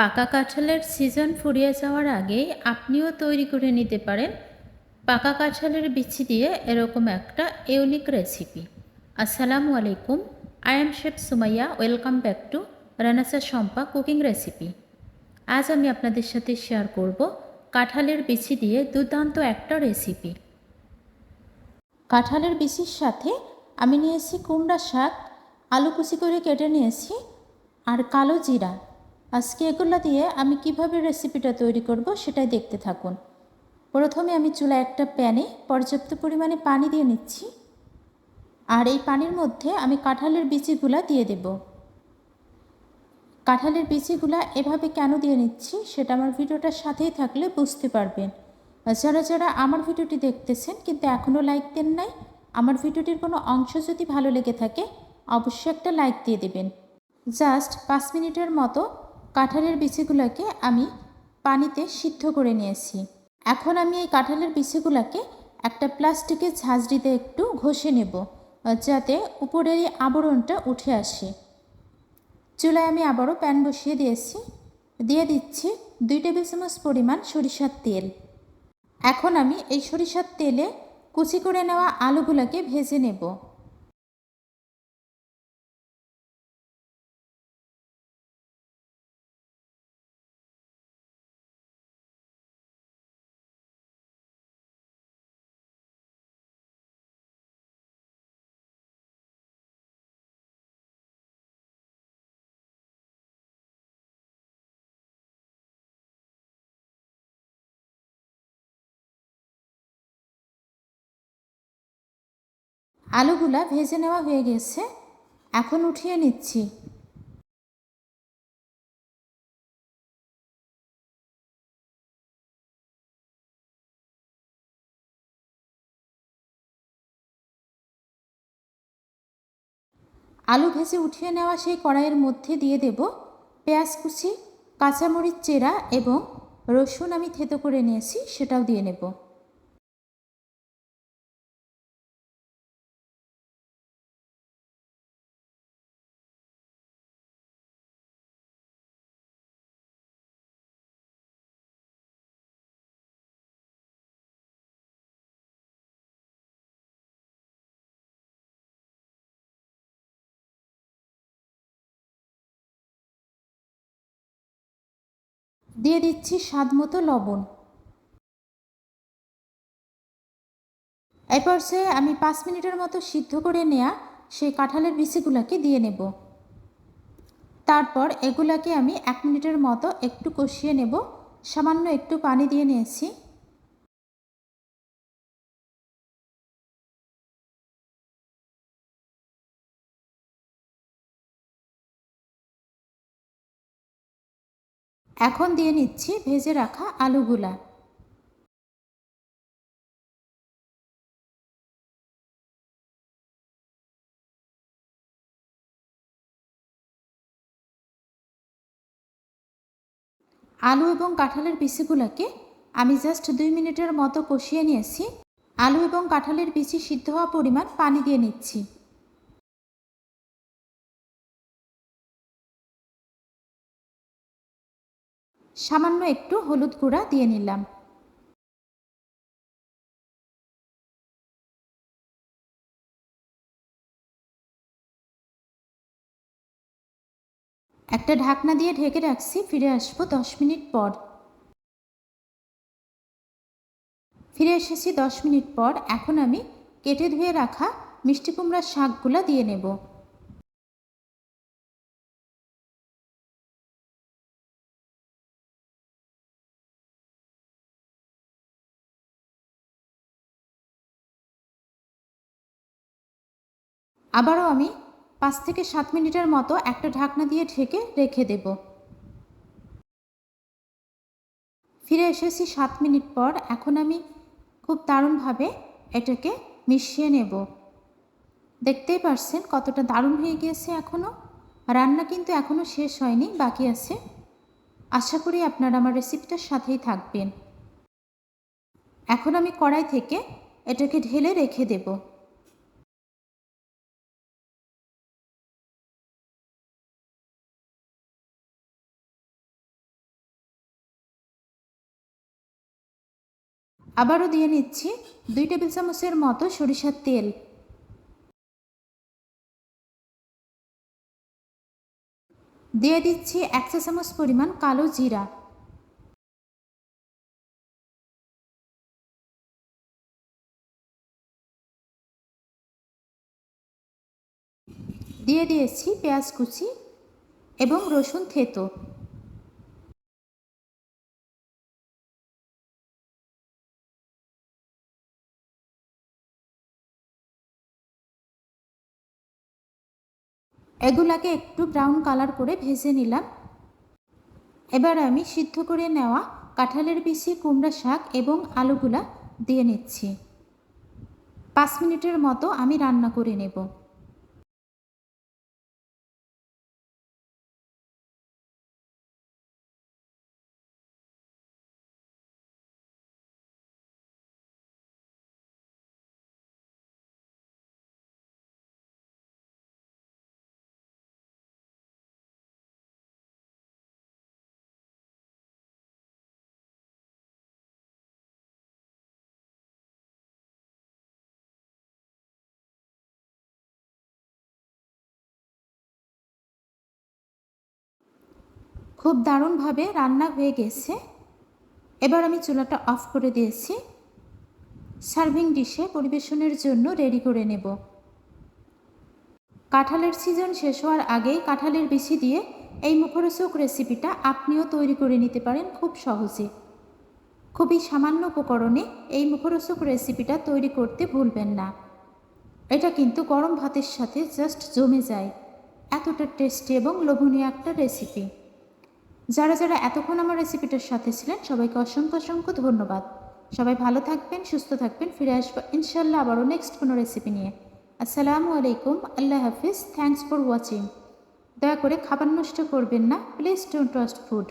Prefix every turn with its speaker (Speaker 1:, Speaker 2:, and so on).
Speaker 1: পাকা কাঁঠালের সিজন ফুরিয়ে যাওয়ার আগেই আপনিও তৈরি করে নিতে পারেন পাকা কাঁঠালের বিচি দিয়ে এরকম একটা ইউনিক রেসিপি আসসালামু আলাইকুম I'm chef Sumaiya welcome back to রানাসা Shampa cooking recipe আজ আমি আপনাদের সাথে শেয়ার করব কাঁঠালের বিচি দিয়ে দুর্দান্ত একটা রেসিপি কাঁঠালের বিচির সাথে আমি নিয়েছি কুমড়া শাক, আলু কুচি করে কেটে নিয়েছি, আর কালো জিরা। আজকে এগুলো দিয়ে আমি কীভাবে রেসিপিটা তৈরি করব সেটাই দেখতে থাকুন। প্রথমে আমি চুলায় একটা প্যানে পর্যাপ্ত পরিমাণে পানি দিয়ে নিচ্ছি। আর এই পানির মধ্যে আমি কাঁঠালের বিচিগুলা দিয়ে দেব। কাঁঠালের বিচিগুলা এভাবে কেন দিয়ে নিচ্ছি সেটা আমার ভিডিওটার সাথেই থাকলে বুঝতে পারবেন। যারা যারা আমার ভিডিওটি দেখতেছেন কিন্তু এখনও লাইক দেন নাই, আমার ভিডিওটির কোনো অংশ যদি ভালো লেগে থাকে, অবশ্যই একটা লাইক দিয়ে দেবেন। জাস্ট পাঁচ মিনিটের মতো কাঁঠালের বিচিগুলোকে আমি পানিতে সিদ্ধ করে নিয়েছি। এখন আমি এই কাঁঠালের বিচিগুলোকে একটা প্লাস্টিকের ঝাঁঝরিতে একটু ঘষে নেব, যাতে উপরের এই আবরণটা উঠে আসে। চুলায় আমি আবারও প্যান বসিয়ে দিয়েছি। দিয়ে দিচ্ছি দুই টেবিল চামচ পরিমাণ সরিষার তেল। এখন আমি এই সরিষার তেলে কুচি করে নেওয়া আলুগুলোকে ভেজে নেব। আলুগুলা ভেজে নেওয়া হয়ে গেছে। এখন উঠিয়ে নিচ্ছি। আলু ভেজে উঠিয়ে নেওয়া সেই কড়াইয়ের মধ্যে দিয়ে দেব পেঁয়াজ কুচি, কাঁচামরিচ চেরা এবং রসুন আমি থেতো করে নিয়েছি, সেটাও দিয়ে নেব। দিয়ে দিচ্ছি স্বাদ মতো লবণ। এরপর সে আমি পাঁচ মিনিটের মতো সিদ্ধ করে নেয়া সেই কাঁঠালের বিচিগুলোকে দিয়ে নেব। তারপর এগুলাকে আমি এক মিনিটের মতো একটু কষিয়ে নেব। সামান্য একটু পানি দিয়ে নিয়েছি। এখন দিয়ে নিচ্ছি ভেজে রাখা আলুগুলা। আলু এবং কাঁঠালের বিচিগুলোকে আমি জাস্ট দুই মিনিটের মতো কষিয়ে নিয়েছি। আলু এবং কাঁঠালের বিচি সিদ্ধ হওয়া পরিমাণ পানি দিয়ে নিচ্ছি। সামান্য একটু হলুদ গুঁড়া দিয়ে নিলাম। একটা ঢাকনা দিয়ে ঢেকে রাখছি, ফিরে আসব দশ মিনিট পর। ফিরে এসেছি দশ মিনিট পর। এখন আমি কেটে ধুয়ে রাখা মিষ্টি কুমড়ার শাকগুলো দিয়ে নেব। আবারও আমি পাঁচ থেকে সাত মিনিটের মতো একটা ঢাকনা দিয়ে ঢেকে রেখে দেব। ফিরে এসেছি সাত মিনিট পর। এখন আমি খুব দারুণভাবে এটাকে মিশিয়ে নেব। দেখতেই পারছেন কতটা দারুণ হয়ে গিয়েছে এখনও রান্না কিন্তু এখনও শেষ হয়নি, বাকি আছে। আশা করি আপনারা আমার রেসিপিটার সাথেই থাকবেন। এখন আমি কড়াই থেকে এটাকে ঢেলে রেখে দেবো। আবারও দিয়ে নিচ্ছি দুই টেবিল চামচের মতো সরিষার তেল। দিয়ে দিচ্ছি এক চা চামচ পরিমাণ কালো জিরা। দিয়ে দিয়েছি পেঁয়াজ কুচি এবং রসুন থেতো। এগুলাকে একটু ব্রাউন কালার করে ভেজে নিলাম। এবার আমি সিদ্ধ করে নেওয়া কাঁঠালের বিচি কুমড়া শাক এবং আলুগুলা দিয়ে নিচ্ছি। পাঁচ মিনিটের মতো আমি রান্না করে নেব। খুব দারুণভাবে রান্না হয়ে গেছে। এবার আমি চুলাটা অফ করে দিয়েছি। সার্ভিং ডিশে পরিবেশনের জন্য রেডি করে নেব। কাঁঠালের সিজন শেষ হওয়ার আগেই কাঁঠালের বিচি দিয়ে এই মুখরোচক রেসিপিটা আপনিও তৈরি করে নিতে পারেন খুব সহজে। খুবই সামান্য উপকরণে এই মুখরোচক রেসিপিটা তৈরি করতে ভুলবেন না। এটা কিন্তু গরম ভাতের সাথে জাস্ট জমে যায়। এতটা টেস্টি এবং লোভনীয় একটা রেসিপি। যারা যারা এতক্ষণ আমার রেসিপিটার সাথে ছিলেন, সবাইকে অসংখ্য অসংখ্য ধন্যবাদ। সবাই ভালো থাকবেন, সুস্থ থাকবেন, ফিরে আসব ইনশাল্লাহ আবারও নেক্সট কোনো রেসিপি নিয়ে। আসসালামু আলাইকুম, আল্লাহ হাফিজ থ্যাংকস ফর ওয়াচিং দয়া করে খাবার নষ্ট করবেন না প্লিজ ডোন্ট ট্রাস্ট ফুড